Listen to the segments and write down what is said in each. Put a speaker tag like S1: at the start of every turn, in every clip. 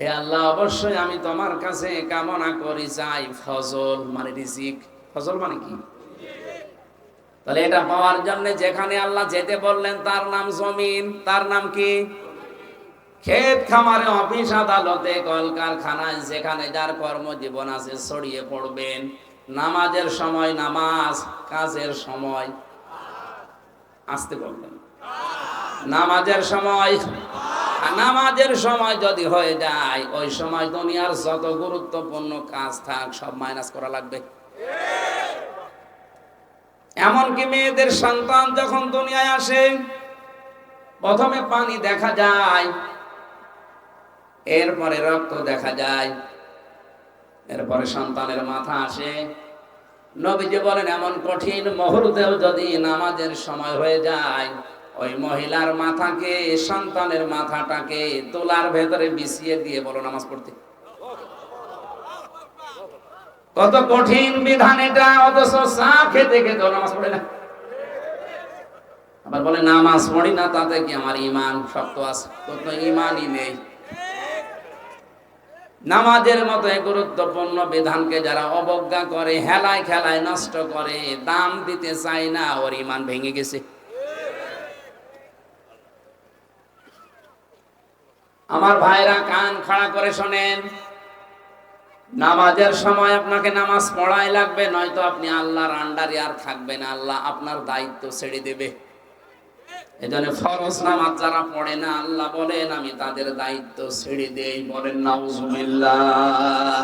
S1: হে আল্লাহ, অবশ্যই আমি তোমার কাছে কামনা করি, চাই ফজল মানে রিজিক। ফজল মানে কি? তাহলে এটা পাওয়ার জন্য যেখানে আল্লাহ যেতে বললেন, তার নাম জমিন। তার নাম কি? ক্ষেত খামারে, অফিস, আদালতে, কলকারখানায়, যেখানে যার কর্মজীবন আছে, ছড়িয়ে পড়বেন। নামাজের সময় নামাজ, কাজের সময় আসতে বলবেন। নামাজের সময় নামাজের সময় যদি হয়ে যায়, ওই সময় দুনিয়ার যত গুরুত্বপূর্ণ কাজ থাক, সব মাইনাস করা লাগবে। এমনকি মেয়েদের সন্তান যখন দুনিয়ায় আসে, প্রথমে পানি দেখা যায়, এরপরে রক্ত দেখা যায়, এরপরে সন্তানের মাথা আসে। নবীজি বলেন, এমন কঠিন মুহূর্তেও যদি নামাজের সময় হয়ে যায় ওই মহিলার মাথাকে, সন্তানের মাথাটাকে তোলার ভেতরে বিছিয়ে দিয়ে বলো নামাজ পড়তে। কত কঠিন বিধান এটা, অথচ চা খেতে খেতে নামাজ পড়ে না। আবার বলে, নামাজ পড়ি না, তাতে কি আমার ইমান শক্ত আছে? তোর তো ইমানই নেই। নামাজের মতো গুরুত্বপূর্ণ বিধানকে যারা অবজ্ঞা করে, হেলায় খেলায় নষ্ট করে, দাম দিতে চায় না, ওর ইমান ভেঙে গেছে। আমার ভাইরা কান খাড়া করে শোনেন। নামাজের সময় আপনাকে নামাজ পড়াই লাগবে, নয়তো আপনি আল্লাহর আন্ডারে আর থাকবেন আল্লাহ আপনার দায়িত্ব ছেড়ে দেবে। এজন্য ফরজ নামাজ যারা পড়ে না, আল্লাহ বলেন, আমি তাদের দায়িত্ব ছেড়ে দেই। বলেন, নাউজুবিল্লাহ।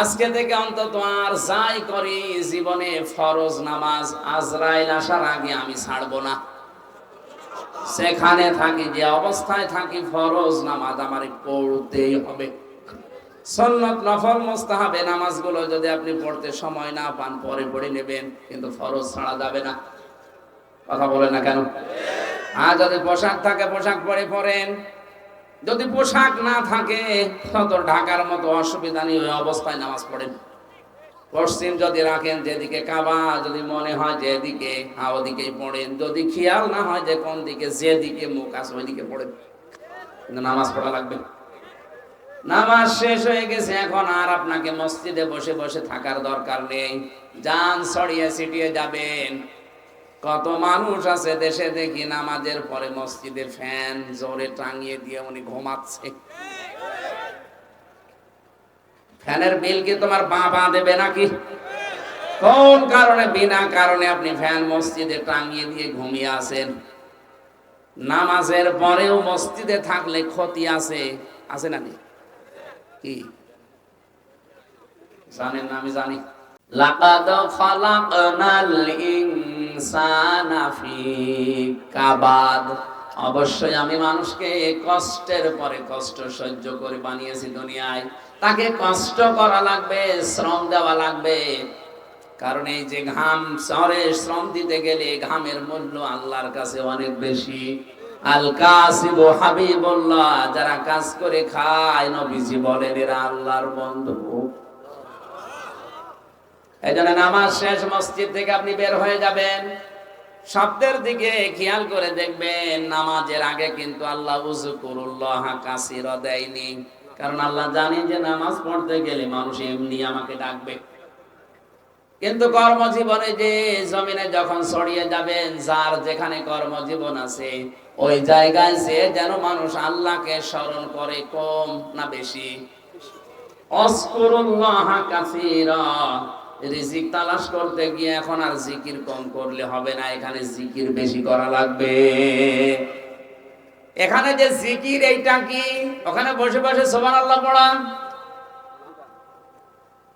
S1: আজকে থেকে অন্তত আর যাই করি, জীবনে ফরজ নামাজ আজরাইল আসার আগে আমি ছাড়বো না। সেখানে থাকি, যে অবস্থায় থাকি, ফরজ নামাজ আমার পড়তেই হবে। সন্নত নফল মোস্তাহাবে নামাজগুলো যদি আপনি পড়তে সময় না পান, পরে পড়ে নেবেন, কিন্তু ফরজ ছাড়া যাবে না। কথা বলেন না কেন? আর যদি পোশাক থাকে, পোশাক পরে পরেন। যদি পোশাক না থাকে তত ঢাকার মতো অসুবিধা নেই, ওই অবস্থায় নামাজ পড়েন। পশ্চিম যদি রাখেন যেদিকে কাবা, যদি মনে হয় যেদিকে হ্যাঁ ওদিকেই পড়েন। যদি খেয়াল না হয় যে কোন দিকে, যেদিকে মুখ আছে, ওইদিকে পড়েন। কিন্তু নামাজ পড়া লাগবে নামাজ শেষ হয়ে গেছে, এখন আর আপনাকে মসজিদে বসে বসে থাকার দরকার নেই। যান ছড়িয়ে ছিটিয়ে যাবেন। কত মানুষ আছে দেশে দেখি নামাজের পরে মসজিদে ফ্যান জোরে টাঙিয়ে দিয়ে উনি ঘুমাচ্ছে। ফ্যানের বিল কি তোমার বাবা দেবে নাকি? কোন কারণে? বিনা কারণে আপনি ফ্যান মসজিদে টাঙিয়ে দিয়ে ঘুমিয়ে আছেন। নামাজের পরেও মসজিদে থাকলে ক্ষতি আছে। আছে না কি? জানেন না, আমি জানি। লাকাদ খালাকনাল ইনসানা ফি কাবাদ। অবশ্যই আমি মানুষকে কষ্টের পরে কষ্ট সহ্য করে বানিয়েছি দুনিয়ায়। তাকে কষ্ট করা লাগবে, শ্রম দেওয়া লাগবে। কারণ এই যে ঘাম, শহরে শ্রম দিতে গেলে ঘামের মূল্য আল্লাহর কাছে অনেক বেশি। যারা কাজ করে খায়, নবীজি বলেন, এরা আল্লাহর বন্ধু। এই জন্য নামাজ শেষ, মসজিদ থেকে আপনি বের হয়ে যাবেন। শব্দের দিকে খেয়াল করে দেখবেন, নামাজের আগে কিন্তু আল্লাহ উজুকুরুল্লাহ কাসির দেয়নি। কারণ আল্লাহ জানি যে নামাজ পড়তে গেলে মানুষ এমনি আমাকে ডাকবে। কিন্তু কর্মজীবনে যে জমিনে যখন ছড়িয়ে যাবেন, যার যেখানে কর্মজীবন আছে, ওই জায়গায় যে যেন মানুষ আল্লাহকে স্মরণ করে কম না বেশি। রিজিক তালাশ করতে গিয়ে এখন আর জিকির কম করলে হবে না, এখানে জিকির বেশি করা লাগবে। এখানে যে জিকির এইটা কি? ওখানে বসে বসে সোমান আল্লাহ পড়া।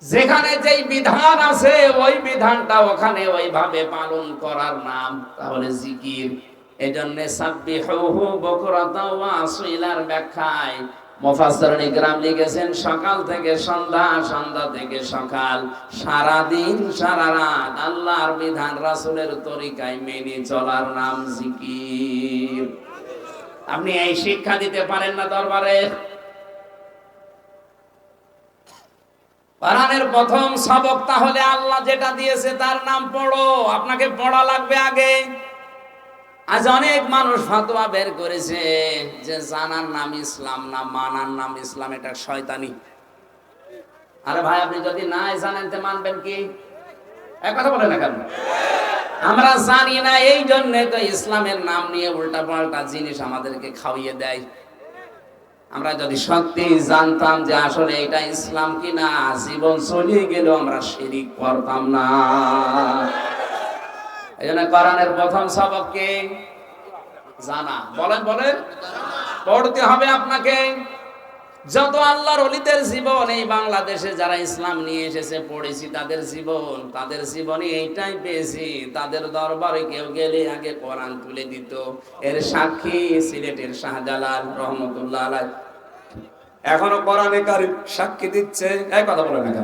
S1: যেখানে যেই বিধান আছে, ওই বিধানটা ওখানে ওইভাবে পালন করার নাম, তাহলে জিকির। এজন্য ব্যাখ্যায় লিখেছেন, সকাল থেকে সন্ধ্যা সন্ধ্যা থেকে সকাল। সারা দিন সারা রাত আল্লাহর বিধান, রাসূলের তরিকায় মেনে চলার নাম জিকির। আপনি এই শিক্ষা দিতে পারেন না দরবারে। কোরআনের প্রথম সবক তাহলে আল্লাহ যেটা দিয়েছে তার নাম পড়ো, আপনাকে পড়া লাগবে আগে। আজ অনেক মানুষ ফতোয়া বের করেছে যে জানার নাম ইসলাম না, মানার নাম ইসলাম, এটা শয়তানি। আরে ভাই, আপনি যদি নাই জানেন, তো মানবেন কি? এক কথা বলে না কেন আমরা জানি না এই জন্য তো ইসলামের নাম নিয়ে উল্টা পাল্টা জিনিস আমাদেরকে খাওয়িয়ে দেয়। আমরা যদি সত্যি জানতাম যে আসলে এটা ইসলাম কি না জীবন চলিয়ে গেলেও আমরা শিরিক করতাম না। এই জন্য কোরআনের প্রথম সবক কি? জানা। বলেন বলেন। পড়তে হবে আপনাকে। যত আল্লাহর অলিদের জীবন, এই বাংলাদেশে যারা ইসলাম নিয়ে এসেছে, পড়েছি তাদের জীবন, তাদের জীবনে এইটাই পেয়েছি। তাদের দরবারে কেউ গেলে আগে কোরআন তুলে দিত। এর সাক্ষী সিলেটের শাহজালাল রহমতুল্লাহ আলাই। এখনও কোরআনে কারিম সাক্ষী দিচ্ছে। এই কথা বলে না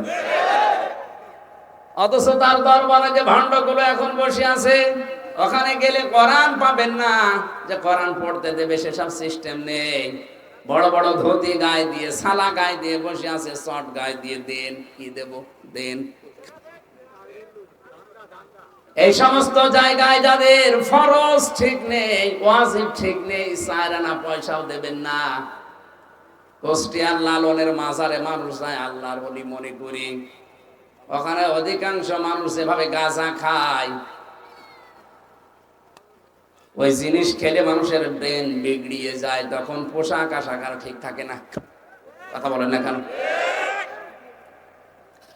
S1: অথচ তার দরবারে যে ভান্ডগুলো এখন বসে আছে। ওখানে গেলে কোরআন পাবেন না। যে কোরআন পড়তে দেবে, সেসব সিস্টেম নেই। বড় বড় ধুতি গায়ে দিয়ে সালা গায়ে দিয়ে বসে আছে শর্ট গায়ে দিয়ে, দেন কি দেব? দেন। এই সমস্ত জায়গায় যাদের ফরজ ঠিক নেই, ওয়াজিব ঠিক নেই সায়রানা পয়সাও দেবেন না। কুষ্টিয়ার লালনের মাজারে মানুষ যায়, আল্লাহর বলি মনে করি। ওখানে অধিকাংশ মানুষ এভাবে গাঁজা খায়। ওই জিনিস খেলে মানুষের ব্রেন বিগড়িয়ে যায় তখন পোশাক আশাক আর ঠিক থাকে না। কথা বলেন না কেন?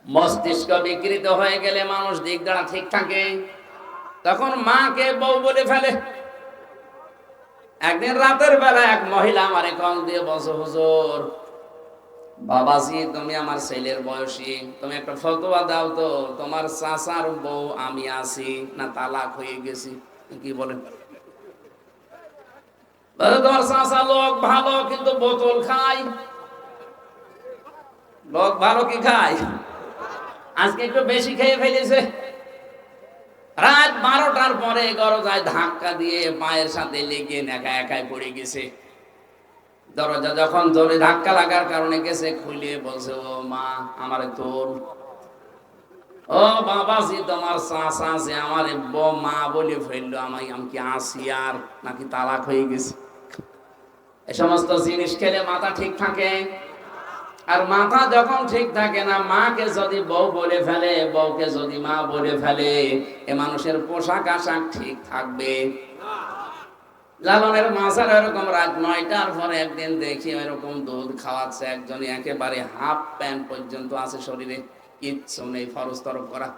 S1: মস্তিষ্ক বিকৃত হয়ে গেলে মানুষ দিক দ্বারা ঠিক থাকে। তখন মাকে বউ বলে ফেলে। একদিন রাতের বেলা এক মহিলা আমার কল দিয়ে বসো হুজুর বাবাজি তুমি আমার ছেলের বয়সী তুমি একটা ফতোয়া দাও তো তোমার চাচার বউ আমি আছি না তালাক হয়ে গেছি। কি বলেন? বলে, লোক ভালো, কিন্তু বোতল খায় লোক ভালো কি খায়? আজকে একটু বেশি খেয়ে ফেলেছে। রাত বারোটার পরে গরজায় ধাক্কা দিয়ে মায়ের সাথে লেগে একা একাই পড়ে গেছে। দরজা যখন জোরে ধাক্কা লাগার কারণে গেছে, খুলে বলছে, ও মা, আমারে তোর ও বাবা বাবাজি তোমার চাষা আছে আমার মা বলে ফেলল আমি কি আসি আর নাকি তালাক হয়ে গেছে? এ সমস্ত জিনিস খেলে মাথা ঠিক থাকে? আর মাথা যখন ঠিক থাকে না, মাকে যদি বউ বলে ফেলে, বউকে যদি মা বলে ফেলে, এ মানুষের পোশাক আশাক ঠিক থাকবে। লালনের মাঝার এরকম রাত নয়টার পরে একদিন দেখি এরকম দুধ খাওয়াচ্ছে একজনই, একেবারে হাফ প্যান্ট পর্যন্ত আছে শরীরে। কিচ্ছু নেই ফরজ তরফ করা।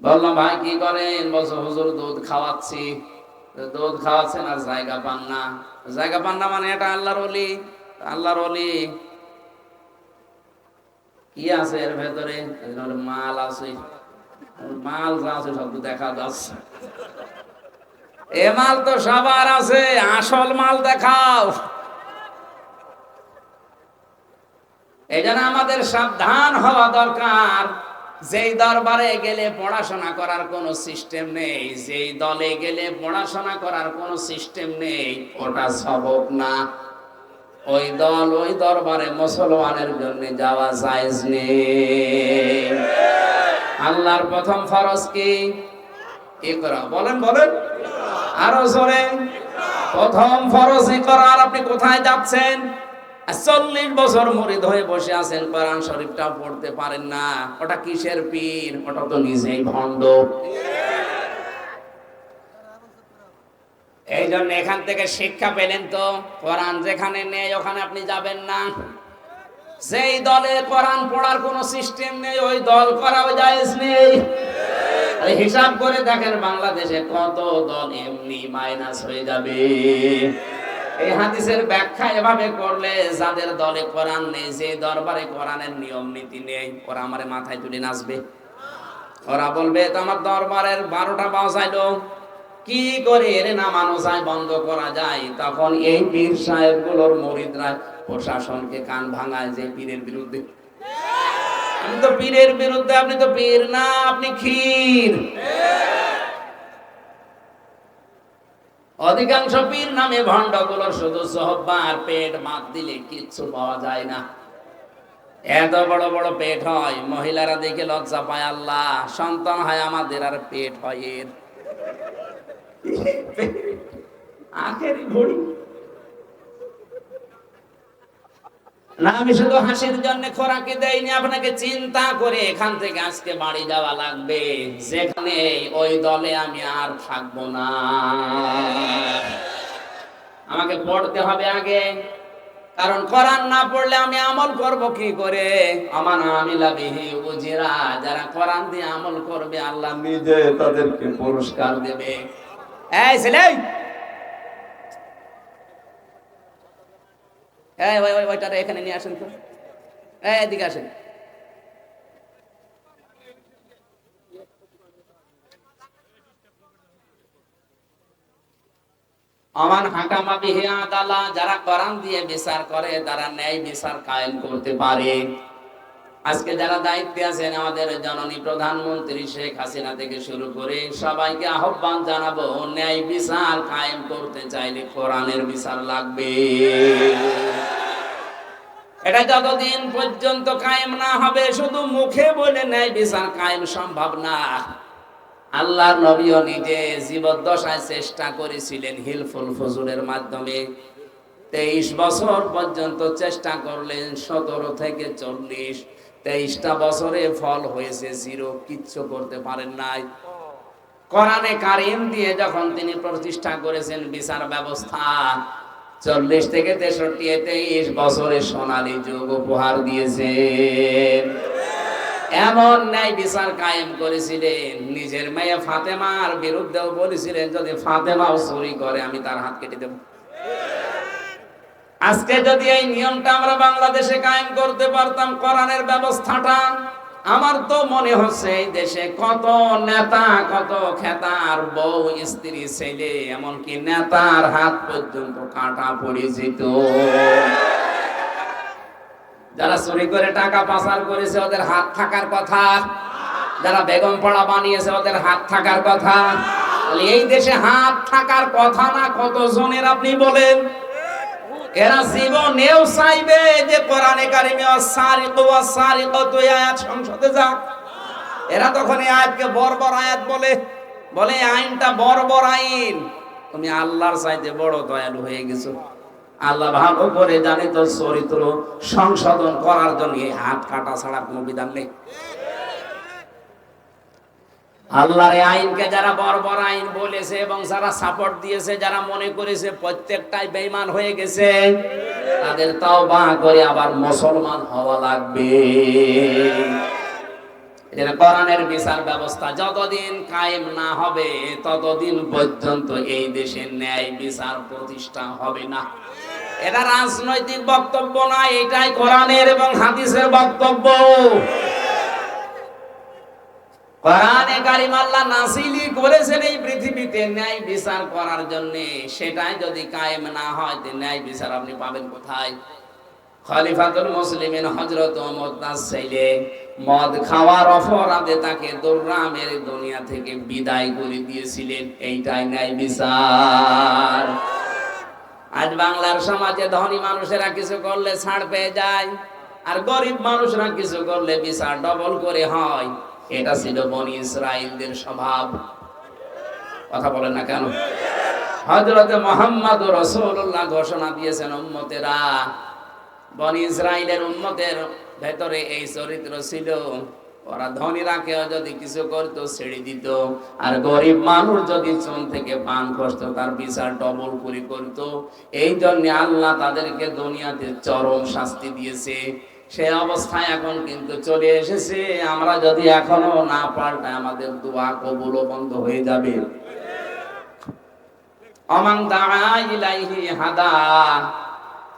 S1: বললাম, ভাই, কি করেন? বলছো, হুজুর দুধ খাওয়াচ্ছি। দুধ খাওয়াচ্ছেন আর জায়গা পান না। জায়গা পান না মানে এটা আল্লাহর অলি আল্লাহর অলি কি আছে এর ভেতরে? মাল আছে। মাল যা আছে সব দেখা যাচ্ছে। এ মাল তো সবার আছে, আসল মাল দেখাও। এই জন্য আমাদের সাবধান হওয়া দরকার। যেই দরবারে গেলে পড়াশোনা করার কোনো সিস্টেম নেই, যেই দলে গেলে পড়াশোনা করার কোনো সিস্টেম নেই, ওটা সবক না। ওই দল ওই দরবারে মুসলমানের জন্য যাওয়া জায়েজ নেই। আল্লাহর প্রথম ফরজ কি? ইকরা। বলেন বলেন। আরও জোরে। প্রথম ফরজ ইকরা। আর আপনি কোথায় যাচ্ছেন? চল্লিশ বছর মরিদ হয়ে বসে আছেন, কোরআন শরীফটা পড়তে পারেন না। ওটা কিসের পীর? ওটা তো নিজেই ভণ্ড। এই জন্য এখান থেকে শিক্ষা পেলেন তো, কোরআন যেখানে নেই, ওখানে আপনি যাবেন না। সেই দলে কোরআন পড়ার কোনো সিস্টেম নেই, ওই দল করাও জায়েজ নেই। হিসাব করে দেখেন বাংলাদেশে কত দল এমনি মাইনাস হয়ে যাবে। এই হাদিসের ব্যাখ্যা এভাবে করলে যাদের দলে কোরআন নেই, যে দরবারে কোরআনের নিয়ম, নীতি নেই, ওরা আমার মাথায় তুলে নাচবে। ওরা বলবে তো আমার দরবারের বারোটা বাজাইলো কি করে এর নামানো যায়, বন্ধ করা যায়? তখন এই পীর সাহেবগুলোর মরিদরা প্রশাসনকে কান ভাঙায় যে পীরের বিরুদ্ধে। আমি তো পীরের বিরুদ্ধে, আপনি তো পীর না, আপনি ক্ষীর। অধিকাংশ পীর নামে ভণ্ডগুলোর শুধু সহব্বা আর পেট মাত দিলে কিচ্ছু পাওয়া যায় না। এত বড় বড় পেট হয়, মহিলারা দেখে লজ্জা পায়, আল্লাহ, সন্তান হয় আমাদের আর পেট হয় এর। আখেরি ঘড়ি না, আমি শুধু হাসির জন্য খোরাকি আপনাকে চিন্তা করে এখান থেকে আজকে বাড়ি যাওয়া লাগবে। যেখানে ওই দলে আমি আর থাকব না। আমাকে পড়তে হবে আগে। কারণ কোরআন না পড়লে আমি আমল করব কি করে? আমান আমিলা বিহি উজিরা, যারা কোরআন দিয়ে আমল করবে, আল্লাহ নিজে তাদেরকে পুরস্কার দেবে। এই ছেলে এই, ওই এখানে নিয়ে আসেন তো। এই, এদিকে আসেন। হাকামা বিহি আদালা, যারা কোরআন দিয়ে বিচার করে, তারা ন্যায় বিচার কায়েম করতে পারে। আজকে যারা দায়িত্বে আছেন, আমাদের জননী প্রধানমন্ত্রী শেখ হাসিনা থেকে শুরু করে সবাইকে আহ্বান জানাব, ন্যায় বিচার কায়েম করতে চাইলে কোরআনের বিচার লাগবে। এটা যতদিন পর্যন্ত কায়েম না হবে, শুধু মুখে বলে ন্যায় বিচার কায়েম সম্ভব না। আল্লাহর নবীও নিজে জীবদ্দশায় চেষ্টা করেছিলেন হিলফুল ফজুলের মাধ্যমে। তেইশ বছর পর্যন্ত চেষ্টা করলেন, সতেরো থেকে চল্লিশ। তেইশটা বছরে ফল হয়েছে, জিরো, কিচ্ছু করতে পারেন নাই। কোরআনে কারিম দিয়ে যখন তিনি প্রতিষ্ঠা করেছেন বিচার ব্যবস্থা চল্লিশ থেকে তেষট্টি তেইশ বছরে সোনালী যুগ উপহার দিয়েছেন এমন ন্যায় বিচার কায়েম করেছিলেন। নিজের মেয়ে ফাতেমার বিরুদ্ধেও বলেছিলেন, যদি ফাতেমাও চুরি করে, আমি তার হাত কেটে দেব। আজকে যদি এই নিয়মটা আমরা বাংলাদেশে কায়েম করতে পারতাম, কোরআনের ব্যবস্থাটা আমার তো মনে হচ্ছে দেশে কত নেতা, কত খেতার বউ, স্ত্রী, ছেলে, এমনকি নেতার হাত পর্যন্ত কাটা পরিচিত। যারা চুরি করে টাকা পাচার করেছে, ওদের হাত থাকার কথা। যারা বেগম পড়া বানিয়েছে, ওদের হাত থাকার কথা। এই দেশে হাত থাকার কথা না কত জনের আপনি বলেন? এরা জীবনেও চাইবে যে কোরআনে কারিমে সারিক ওয়া সারিকাত এই আয়াত সংসদে যাক। এরা তখন এই আয়াতকে বর্বর আয়াত বলে বলে আইনটা বর্বর আইন। তুমি আল্লাহর চাইতে বড় দয়ালু হয়ে গেছো। আল্লাহ ভালো করে জানে তোর চরিত্র সংশোধন করার জন্য হাত কাটা ছাড়া কোনো বিধান নেই। আল্লাহর আইনকে যারা বর্বর আইন বলেছে এবং যারা সাপোর্ট দিয়েছে, যারা মনে করেছে প্রত্যেকটাই বেঈমান হয়ে গেছে, তাদের তাও বা করে আবার মুসলমান হওয়া লাগবে। কোরআনের বিচার ব্যবস্থা যতদিন কায়েম না হবে, ততদিন পর্যন্ত এই দেশে ন্যায় বিচার প্রতিষ্ঠা হবে না। এটা রাজনৈতিক বক্তব্য না, এটাই কোরআনের এবং হাদিসের বক্তব্য। তাকে দুর্রামের দুনিয়া থেকে বিদায় করে দিয়েছিলেন। এইটাই ন্যায় বিচার। আজ বাংলার সমাজে ধনী মানুষেরা কিছু করলে ছাড় পেয়ে যায়, আর গরিব মানুষরা কিছু করলে বিচার ডবল করে হয়। এটা ছিল বনি ইসরায়েলদের স্বভাব। কথা বলেন না কেন? হজরতে মোহাম্মদ রসুল্লাহ ঘোষণা দিয়েছেন উম্মতেরা, বনি ইসরায়েলের উম্মতের ভেতরে এই চরিত্র ছিল। ওরা ধনীরা কেউ যদি কিছু করতো, ছেড়ে দিত। আর গরিব মানুষ যদি চুন থেকে পান করত তার বিচার ডবল করে করত। এই জন্য আল্লাহ তাদেরকে দুনিয়াতে চরম শাস্তি দিয়েছে। সে অবস্থায় এখন কিন্তু চলে এসেছে। আমরা যদি এখনও না পাল্টাই, আমাদের দোয়া কবুল বন্ধ হয়ে যাবে। অমান ইলাইহি হাদা।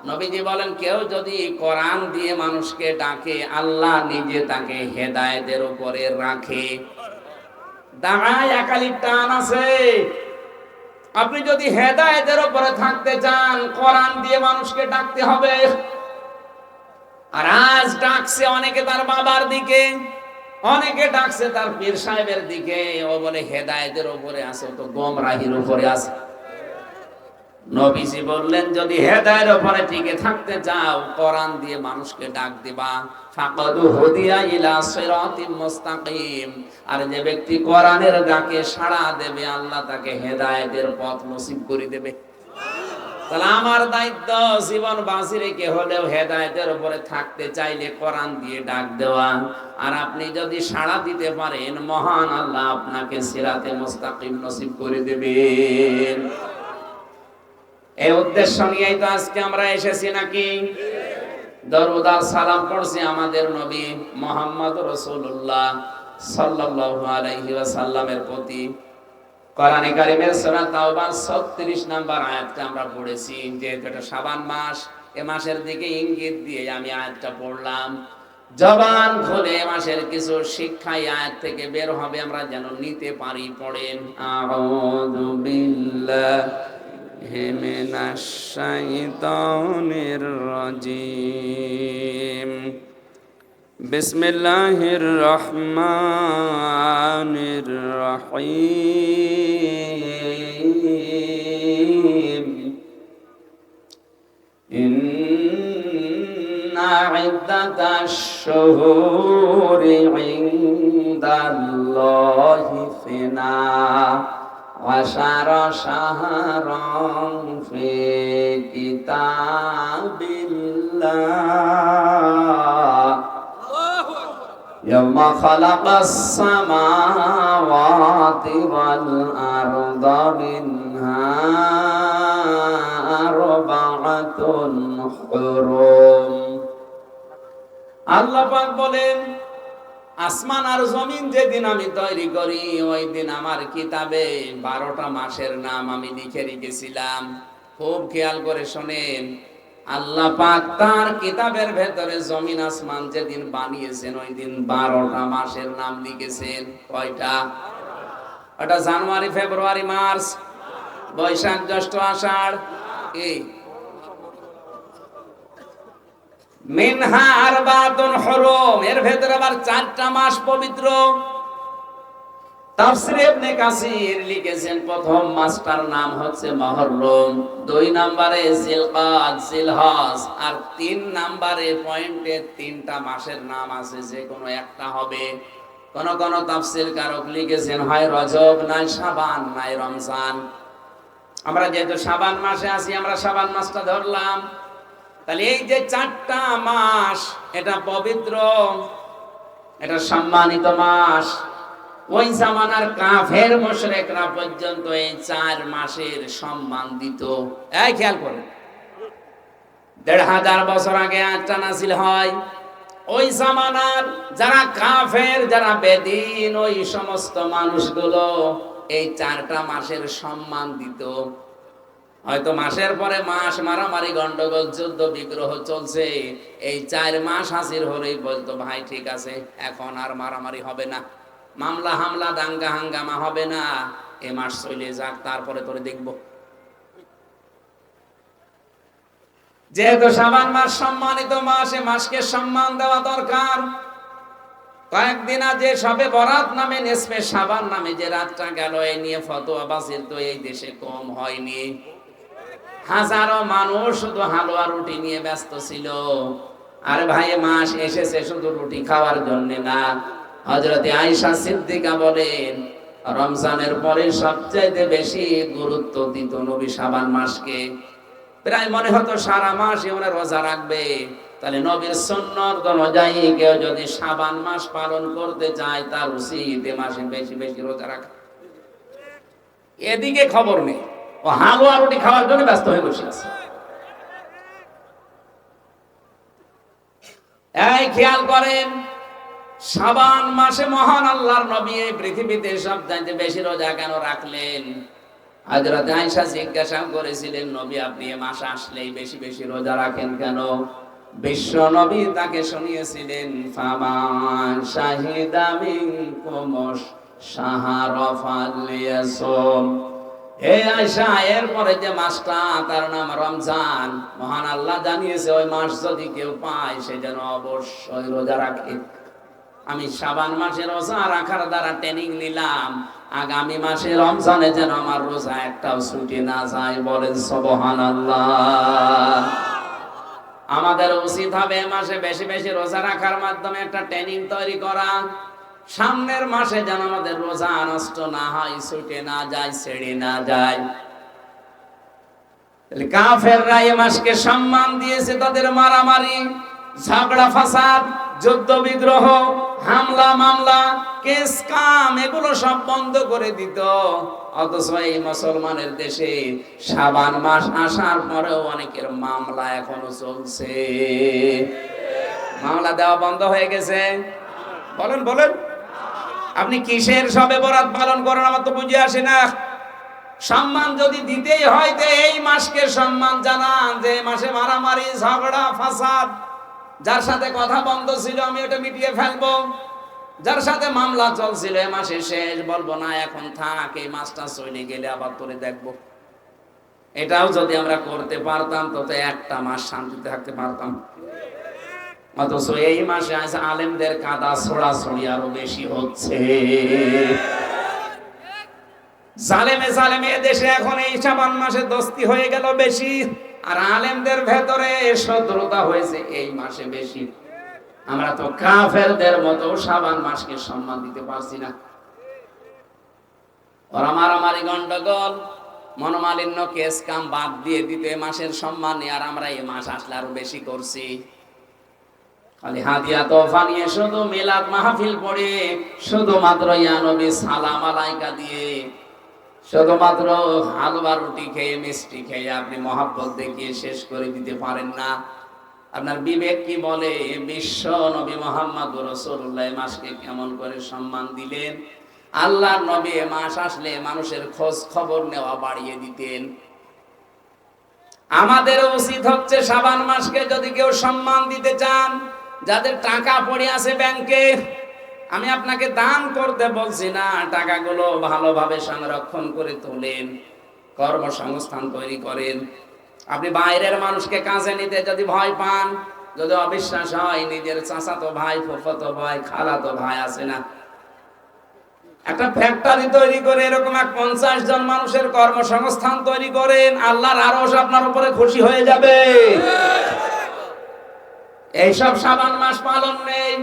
S1: নবীজি বলেন, কেউ যদি কোরআন দিয়ে মানুষকে ডাকে, আল্লাহ নিজে তাকে হেদায়েতের উপরে রাখে। দাঁড়ায় একালির টান আছে। আপনি যদি হেদায়েতের উপরে থাকতে চান, কোরআন দিয়ে মানুষকে ডাকতে হবে। আর আজ ডাকছে, অনেকে তার বাবার দিকে, অনেকে ডাকছে তার পীর সাহেবের দিকে। ও বলে, হেদায়েতের উপরে আছে তো, গোমরাহির উপরে আছে। নবীজি বললেন, যদি হেদায়ের উপরে টিকে থাকতে চাও, কোরআন দিয়ে মানুষকে ডাক দিবা। ফাকাদু হুদিয়া ইলা সিরাতিম মুস্তাকিম। আর যে ব্যক্তি কোরআনের ডাকে সাড়া দেবে, আল্লাহ তাকে হেদায়েতের পথ নসিব করে দেবে। তাহলে আমার দায়িত্ব জীবন বাঁচি রেখে হলেও হেদায়েতের উপরে থাকতে চাইলে কোরআন দিয়ে ডাক দেওয়া। আর আপনি যদি সাড়া দিতে পারেন, মহান আল্লাহ আপনাকে সিরাতে মুস্তাকিম নসিব করে দেবেন। এই উদ্দেশ্য নিয়েই তো আজকে আমরা এসেছি নাকি? দরুদার সালাম পড়ছি আমাদের নবী মোহাম্মদ রসুল্লাহ সাল্লাল্লাহু আলাইহি প্রতি। কোরআনে কারিমের সূরা তাওবার 36 নাম্বার আয়াতটা আমরা পড়েছি, যেহেতু এটা শাবান মাস, এ মাসের দিকে ইঙ্গিত দিয়ে আমি আয়াতটা পড়লাম। জবান খুলে মাসের কিছু শিক্ষা আয়াত থেকে বের হবে, আমরা যেন নিতে পারি, পড়েন। আউযু বিল্লাহি মিনাশ শাইতানির রাজিম। بسم الله الرحمن الرحيم. إن عدة الشهور عند الله اثنا عشر شهرا في كتاب الله. يوم خلق السماوات والأرض منها أربعة حرم আল্লাহ পাক বলেন আসমান আর জমিন যেদিন আমি তৈরি করি ওই দিন আমার কিতাবে বারোটা মাসের নাম আমি লিখে রেখেছিলাম খুব খেয়াল করে শোনেন আল্লাহ পাক তার কিতাবের ভেতরে জমিন আসমান যেদিন বানিয়েছেন ওই দিন বারোটা মাসের নাম লিখেছেন। কয়টা? ওটা জানুয়ারি, ফেব্রুয়ারি, মার্চ, বৈশাখ, জ্যৈষ্ঠ, আষাঢ় এই মিনহা আরবাতুন হুরুম। এর ভেতরে আবার চারটা মাস পবিত্র। তাফসিরে ইবনে কাসির লিখেছেন, প্রথম মাসটার নাম হচ্ছে মুহররম দুই নম্বরে জিলকাদ, জিলহজ, আর তিন নম্বরে পয়েন্টে তিনটা মাসের নাম আছে, যে কোনো একটা হবে। কোন কোন তাফসির কারক লিখেছেন, হয় রজব, নাই শাবান, নাই রমজান। আমরা যেহেতু শাবান মাসে আছি, আমরা শাবান মাসটা ধরলাম। তাহলে এই যে চারটা মাস, এটা পবিত্র, এটা সম্মানিত মাস। ওই জামানার কাফের মুশরিকরা পর্যন্ত এই চার মাসের সম্মান দিত। এই খেয়াল করুন। দেড় হাজার বছর আগে আটটা নাসিল হয়। ওই জামানার যারা কাফের, যারা বেদিন, ওই সমস্ত মানুষগুলো এই চারটা মাসের সম্মান দিত। হয়তো মাসের পরে মাস মারামারি, গন্ডগোল, যুদ্ধ, বিগ্রহ চলছে। এই চার মাস হাজির হলেই বলতো, ভাই, ঠিক আছে, এখন আর মারামারি হবে না। মামলা হামলা দাঙ্গা হাঙ্গামা হবে না। এ মাস চলে যাক, তারপরে তোরে দেখব। যেহেতু সাবান মাস সম্মানিত মাস, এ মাসকে সম্মান দেওয়া দরকার। কয়েকদিন আগে সবে বরাত নামে নেসমে সাবান নামে যে রাতটা গেল এই নিয়ে ফতোয়া বাসির তো এই দেশে কম হয়নি। হাজারো মানুষ শুধু হালুয়া রুটি নিয়ে ব্যস্ত ছিল। আর ভাই মাস এসেছে শুধু রুটি খাওয়ার জন্য না। হজরতে আয়েশা সিদ্দিকা বলেন, রমজানের পরে সবচাইতে বেশি গুরুত্ব দিত নবী শাবান মাসকে। প্রায় মনে হতো সারা মাস এমন রোজা রাখবে। তাহলে নবীর সন্ন্যত অনুযায়ী কেউ যদি শাবান মাস পালন করতে চায়, তার উচিত এ মাসে বেশি বেশি রোজা রাখা। এদিকে খবর নেই। ও হালুয়া রুটি খাওয়ার জন্য ব্যস্ত হয়ে বসে আছে। এই খেয়াল করেন শাবান মাসে মহান আল্লাহর নবী এই পৃথিবীতে সব চাইতে বেশি রোজা কেন রাখলেন? আয়েশা জিজ্ঞাসা করেছিলেন, নবী, আপনি এ মাস আসলেই বেশি বেশি রোজা রাখেন কেন? বিশ্ব নবী তাকে শুনিয়েছিলেন শাহিদা আয়সা এরপরে যে মাসটা, তার নাম রমজান। মহান আল্লাহ জানিয়েছে, ওই মাস যদি কেউ পায়, সে যেন অবশ্যই রোজা রাখে। আমি সাবান মাসে রোজা রাখার দ্বারা ট্রেনিং নিলাম। আগামী মাসে রমজানে যেন আমার রোজা একটাও ছুটি না যায়, বলেন সবহান আমাদের উচিত হবে মাসে বেশি বেশি রোজা রাখার মাধ্যমে একটা ট্রেনিং তৈরি করা। সামনের মাসে যেন আমাদের রোজা নষ্ট না হয়, ছুটে না যায়, ছেড়ে না যায়। তাহলে কাফেররা এ মাসকে সম্মান দিয়েছে, তাদের মারামারি, ঝগড়া, ফাসাদ যুদ্ধ বিগ্রহ হামলা, মামলা, কেস, কাম, এগুলো সব বন্ধ করে দিত। অথচ এই মুসলমানের দেশে সাবান মাস আসার পরেও অনেকের মামলা এখনও চলছে। মামলা দেওয়া বন্ধ হয়ে গেছে। বলেন বলেন। আপনি কিসের সবে বরাত পালন করেন আমার তো বুঝে আসে না। সম্মান যদি দিতেই হয়, তো এই মাসকে সম্মান জানান যে মাসে মারামারি, ঝগড়া, ফাসাদ যার সাথে কথা বন্ধ ছিল, আমি ওটা মিটিয়ে ফেলব। যার সাথে মামলা চলছিল, এ মাসে শেষ, বলব না, এখন থাক, এই মাসটা চলে গেলে আবার তোরে দেখব। এটাও যদি আমরা করতে পারতাম, তো তো একটা মাস শান্তিতে থাকতে পারতাম। অথচ এই মাসে আছে আলেমদের কাদা ছড়াছড়ি আরও বেশি হচ্ছে। জালেমে জালেমে দেশে এখন এই সাবান মাসে দস্তি হয়ে গেল বেশি, আর আলেমদের ভেতরে শত্রুতা হয়েছে এই মাসে বেশি। আমরা তো কাফেরদের মতো সাবান মাসকে সম্মান দিতে পারছি না। ওরা মারামারি গন্ডগোল, মনোমালিন্য কেস কাম বাদ দিয়ে দিতে মাসের সম্মান আর আমরা এই মাস আসলে আরও বেশি করছি। খালি হাদিয়া তোফা নিয়ে শুধু মিলাদ মাহফিল পড়ে, শুধুমাত্র ইয়ানবী সালাম আলাইকা দিয়ে শুধুমাত্র হালুয়া রুটি খেয়ে, মিষ্টি খেয়ে আপনি মহাব্বত দেখিয়ে শেষ করে দিতে পারেন না। আপনার বিবেক কি বলে? বিশ্ব নবী মোহাম্মদ রসুল্লাহ মাসকে কেমন করে সম্মান দিলেন? আল্লাহর নবী মাস আসলে মানুষের খোঁজ খবর নেওয়া বাড়িয়ে দিতেন। আমাদের উচিত হচ্ছে সাবান মাসকে যদি কেউ সম্মান দিতে চান, যাদের টাকা পড়ে আছে ব্যাংকে আমি আপনাকে দান করতে বলছি না, টাকাগুলো ভালোভাবে সংরক্ষণ করে তোলেন, কর্মসংস্থান তৈরি করেন। আপনি বাইরের মানুষকে কাছে নিতে যদি ভয় পান, যদি অবিশ্বাস হয়, নিজের চাচাতো ভাই, ফুফাতো ভাই, খালাতো ভাই আছে না। একটা ফ্যাক্টরি তৈরি করে এরকম এক পঞ্চাশ জন মানুষের কর্মসংস্থান তৈরি করেন, আল্লাহর আরও আপনার উপরে খুশি হয়ে যাবে। এইসব সাবান মাস পালন নেই।